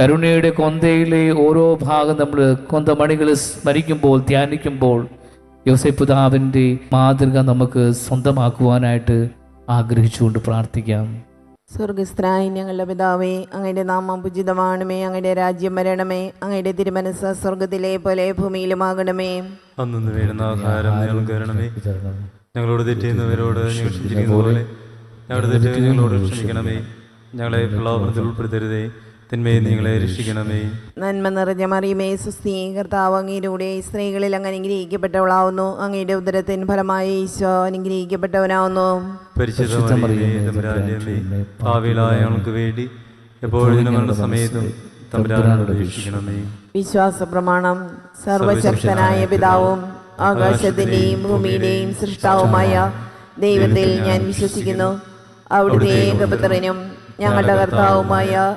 കരുണയുടെ കൊന്തയിലെ ഓരോ ഭാഗം നമ്മൾ കൊന്തമണികൾ സ്മരിക്കുമ്പോൾ ധ്യാനിക്കുമ്പോൾ യോസെപ്പുതാവിന്റെ മാതൃക നമുക്ക് സ്വന്തമാക്കുവാനായിട്ട് ആഗ്രഹിച്ചുകൊണ്ട് പ്രാർത്ഥിക്കാം. സ്വർഗസ്ത്രായ ഞങ്ങളുടെ പിതാവേ അങ്ങയുടെ നാമം ഉചിതമാണമേ അങ്ങയുടെ രാജ്യം വരണമേ അങ്ങയുടെ തിരുമനസ് സ്വർഗത്തിലെ പോലെ ഭൂമിയിലുമാകണമേ. അന്നു വരുന്ന ആഹാരം ഞങ്ങൾക്ക് തരണമേ. ഞങ്ങളോട് തെറ്റിയുന്നവരോട് ഞങ്ങൾ ക്ഷമിച്ചിരിക്കുന്ന പോലെ ഞങ്ങളുടെ തെറ്റ് ഞങ്ങളോട് ക്ഷമിക്കണമേ. ഞങ്ങളെ പ്രലോഭനത്തിൽ ഉൾപ്പെടുത്തരുതേ. തിന്മയെ നിങ്ങളെ രക്ഷിക്കണമേ. നന്മ നിറഞ്ഞ മറിയമേ സുസ്ഥീ കർത്താവ് അങ്ങയിലൂടെ സ്ത്രീകളിൽ അങ്ങ് അനുഗ്രഹിക്കപ്പെട്ടവളാവുന്നു. അങ്ങയുടെ ഉദരത്തിൻ ഫലമായി ഈശോ അനുഗ്രഹിക്കപ്പെട്ടവനാവുന്നു. ഭാവിയിലായ ഞങ്ങൾക്ക് വേണ്ടി എപ്പോഴും ഞങ്ങളുടെ സമയത്തും വിശ്വാസ പ്രമാണം സർവശക്തനായ പിതാവും ആകാശത്തിന്റെയും ഭൂമിയുടെയും സൃഷ്ടാവുമായ ദൈവത്തിൽ ഞാൻ വിശ്വസിക്കുന്നു. അവിടുത്തെ ഏകപുത്രനും ഞങ്ങളുടെ കർത്താവുമായ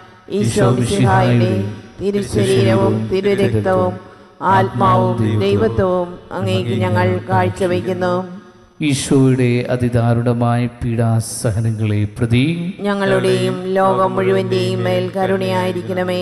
ഈശോ മിശിഹായുടെ തിരുശരീരവും തിരുരക്തവും ആത്മാവും ദൈവത്വവും അങ്ങേക്ക് ഞങ്ങൾ കാഴ്ചവെക്കുന്നു ഈശോയുടെ അതിദാരുണമായ പീഡാസഹനങ്ങളെ പ്രതി ഞങ്ങളുടെയും ലോകം മുഴുവന്റെയും മേൽ കരുണയായിരിക്കണമേ.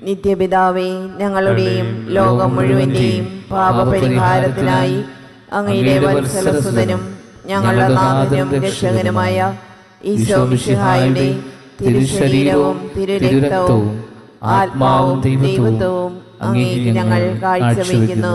നിത്യപിതാവേ ഞങ്ങളുടെയും ലോകം മുഴുവന്റെയും പാപപരിഹാരത്തിനായി അങ്ങയുടെ വത്സലസുതനും ഞങ്ങളുടെ നാഥനും രക്ഷകനുമായ ഈശോ മിശിഹായുടെ തിരുശരീരവും തിരുരക്തവും ആത്മാവും ദൈവത്വവും അങ്ങേക്ക് ഞങ്ങൾ കാഴ്ചവെക്കുന്നു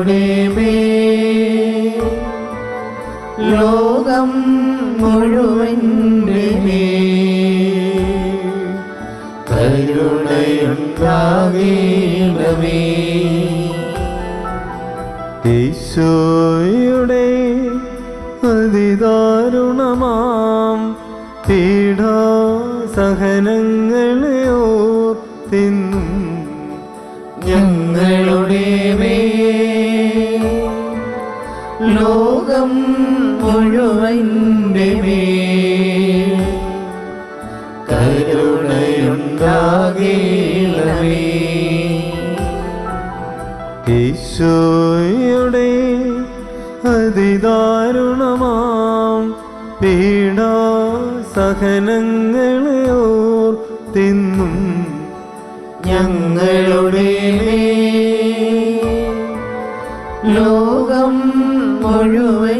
ഞങ്ങളുടെ ലോകം മുഴുവന്റെ കരുണയുണ്ടാകേണമേ. ഈശോയുടെ അതിദാരുണമാം പീഡാ സഹനങ്ങളെ മുഴുവന്റെ കരുണയുണ്ടാകേണമേ ഈശോയുടെ അതിദാരുണമാം പീഡാ സഹനങ്ങളെ തിന്നും ഞങ്ങളുടെ ലോകം മുഴുവന്റെ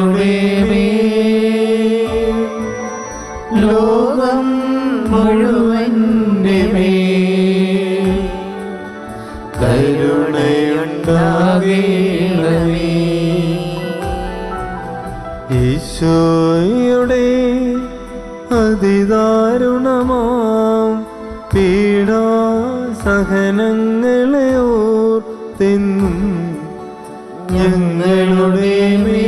ഞങ്ങളുടെ ലോകം മുഴുവന്റെ കരുണയുണ്ടാകേണമേ. ഈശോയുടെ അതിദാരുണമാം പീഡാ സഹനങ്ങളെ ഓർത്തെന്നും ഞങ്ങളുടെ മേൽ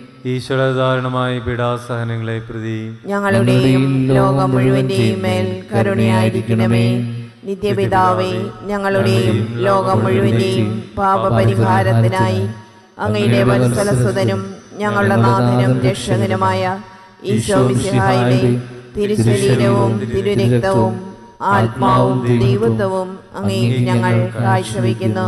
ഈശ്വര ധാരണമായ പീഡാസഹനങ്ങളെ പ്രതി ഞങ്ങളുടെയും ലോകം മുഴുവന്റെയും മേൽ കരുണയായിരിക്കണമേ. നിത്യപിതാവേ ഞങ്ങളുടെയും ലോകം മുഴുവന്റെയും പാപപരിഹാരത്തിനായി അങ്ങയുടെ വത്സലസുതനും ഞങ്ങളുടെ നാഥനും രക്ഷകനുമായ ഈശോ മിശിഹായുടെ തിരുശരീരവും തിരുരക്തവും ആത്മാവും ദൈവത്വവും അങ്ങേ ഞങ്ങൾ കാഴ്ചവെക്കുന്നു